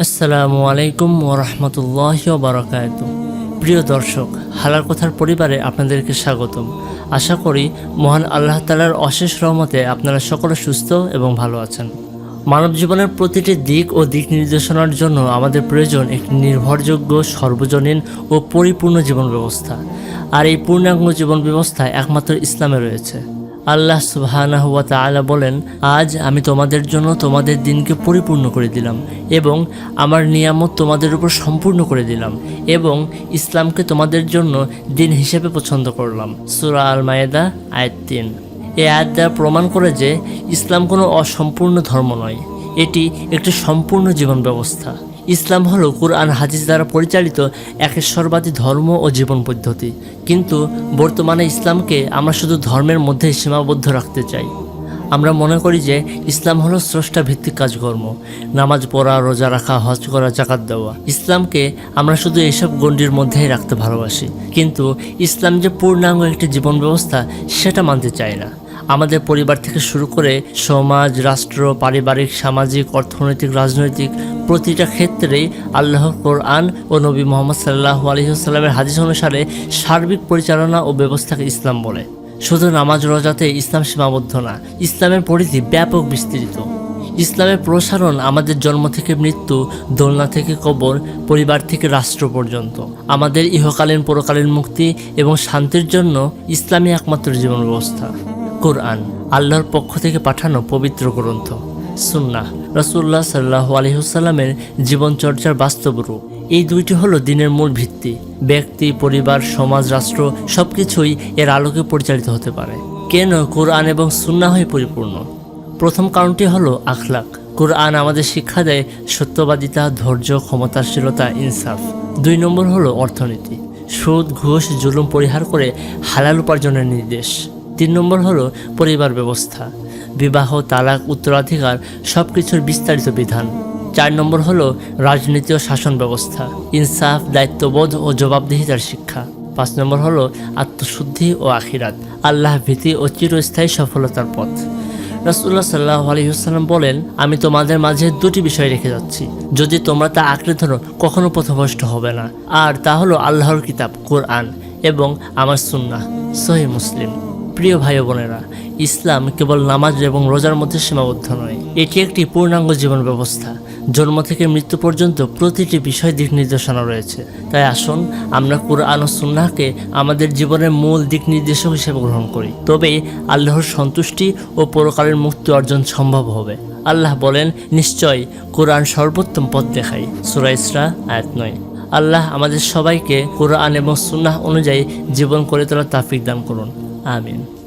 আসসালামু আলাইকুম ওরহমতুল্লাহ বারকাত প্রিয় দর্শক হালার কথার পরিবারে আপনাদেরকে স্বাগতম। আশা করি মহান আল্লাহ তালার অশেষ রহমতে আপনারা সকলে সুস্থ এবং ভালো আছেন। মানব জীবনের প্রতিটি দিক ও দিক নির্দেশনার জন্য আমাদের প্রয়োজন একটি নির্ভরযোগ্য, সর্বজনীন ও পরিপূর্ণ জীবন ব্যবস্থা। আর এই পূর্ণাঙ্গ জীবন ব্যবস্থা একমাত্র ইসলামে রয়েছে। আল্লাহ তাআলা বলেন, আজ আমি তোমাদের জন্য তোমাদের দিনকে পরিপূর্ণ করে দিলাম এবং আমার নিয়ামত তোমাদের উপর সম্পূর্ণ করে দিলাম এবং ইসলামকে তোমাদের জন্য দিন হিসেবে পছন্দ করলাম। সূরা আল মায়েদা আয়াত তিন। এই আয়াত দ্বারা প্রমাণ করে যে ইসলাম কোনো অসম্পূর্ণ ধর্ম নয়, এটি একটি সম্পূর্ণ জীবন ব্যবস্থা। ইসলাম হলো কুরআন হাদিস দ্বারা পরিচালিত একেশ্বরবাদী ধর্ম ও জীবন পদ্ধতি। কিন্তু বর্তমানে ইসলামকে আমরা শুধু ধর্মের মধ্যে সীমাবদ্ধ রাখতে চাই। আমরা মনে করি যে ইসলাম হলো স্রষ্টা ভিত্তিক কাজকর্ম। নামাজ পড়া, রোজা রাখা, হজ করা, জাকাত দেওয়া। ইসলামকে আমরা শুধু এইসব গণ্ডির মধ্যেই রাখতে ভালোবাসি। কিন্তু ইসলাম যে পূর্ণাঙ্গ একটি জীবন ব্যবস্থা সেটা মানতে চাই না। আমাদের পরিবার থেকে শুরু করে সমাজ, রাষ্ট্র, পারিবারিক, সামাজিক, অর্থনৈতিক, রাজনৈতিক প্রতিটা ক্ষেত্রেই আল্লাহ কোরআন ও নবী মোহাম্মদ সাল্লাহ আলহিহাস্লামের হাদিস অনুসারে সার্বিক পরিচালনা ও ব্যবস্থাকে ইসলাম বলে। শুধু নামাজ, রোজাতে ইসলাম সীমাবদ্ধ না, ইসলামের পরিধি ব্যাপক বিস্তৃত। ইসলামের প্রসারণ আমাদের জন্ম থেকে মৃত্যু, দোলনা থেকে কবর, পরিবার থেকে রাষ্ট্র পর্যন্ত। আমাদের ইহকালীন, পরকালীন মুক্তি এবং শান্তির জন্য ইসলামই একমাত্র জীবন ব্যবস্থা কোরআন, আল্লাহর পক্ষ থেকে পাঠানো পবিত্র গ্রন্থ, সুন্নাহ। রসুল্লাহ সাল্লাহ আলহিহসাল্লামের জীবনচর্চার বাস্তব রূপ। এই দুইটি হলো দিনের মূল ভিত্তি। ব্যক্তি, পরিবার, সমাজ, রাষ্ট্র সবকিছুই এর আলোকে পরিচালিত হতে পারে। কেন কোরআন এবং সুন্না হয়ে পরিপূর্ণ? প্রথম কারণটি হলো আখলাক। কোরআন আমাদের শিক্ষা দেয় সত্যবাদিতা, ধৈর্য, ক্ষমতাশীলতা, ইনসাফ। দুই নম্বর হলো অর্থনীতি। সুদ, ঘুষ, জুলুম পরিহার করে হালাল উপার্জনের নির্দেশ। তিন নম্বর হলো পরিবার ব্যবস্থা। বিবাহ, তালাক, উত্তরাধিকার সব কিছুর বিস্তারিত বিধান। চার নম্বর হলো রাজনীতি ও শাসন ব্যবস্থা, ইনসাফ, দায়িত্ববোধ ও জবাবদিহিতার শিক্ষা। পাঁচ নম্বর হলো আত্মশুদ্ধি ও আখিরাত, আল্লাহ ভীতি ও চিরস্থায়ী সফলতার পথ। রাসুল্লাহ সাল্লাহ আলহিহাল্লাম বলেন, আমি তোমাদের মাঝে দুটি বিষয় রেখে যাচ্ছি। যদি তোমরা তা আঁকড়ে ধরো, কখনো পথভ্রষ্ট হবে না। আর তা হলো আল্লাহর কিতাব, কোরআন এবং আমার সুন্নাহ সহি মুসলিম। প্রিয় ভাই বোনেরা, ইসলাম কেবল নামাজ এবং রোজার মধ্যে সীমাবদ্ধ নয়। এটি একটি পূর্ণাঙ্গ জীবন ব্যবস্থা। জন্ম থেকে মৃত্যু পর্যন্ত প্রতিটি বিষয় দিক নির্দেশনা রয়েছে। তাই আসুন, আমরা কোরআন ও সুন্নাহকে আমাদের জীবনের মূল দিক নির্দেশক হিসেবে গ্রহণ করি। তবেই আল্লাহর সন্তুষ্টি ও পরকালের মুক্তি অর্জন সম্ভব হবে। আল্লাহ বলেন, নিশ্চয় কোরআন সর্বোত্তম পথ সুরা ইসরা, আয়াত নয়। আল্লাহ আমাদের সবাইকে কোরআন এবং সুন্নাহ অনুযায়ী জীবন করে তোলার তাফিক দান করুন। Amin.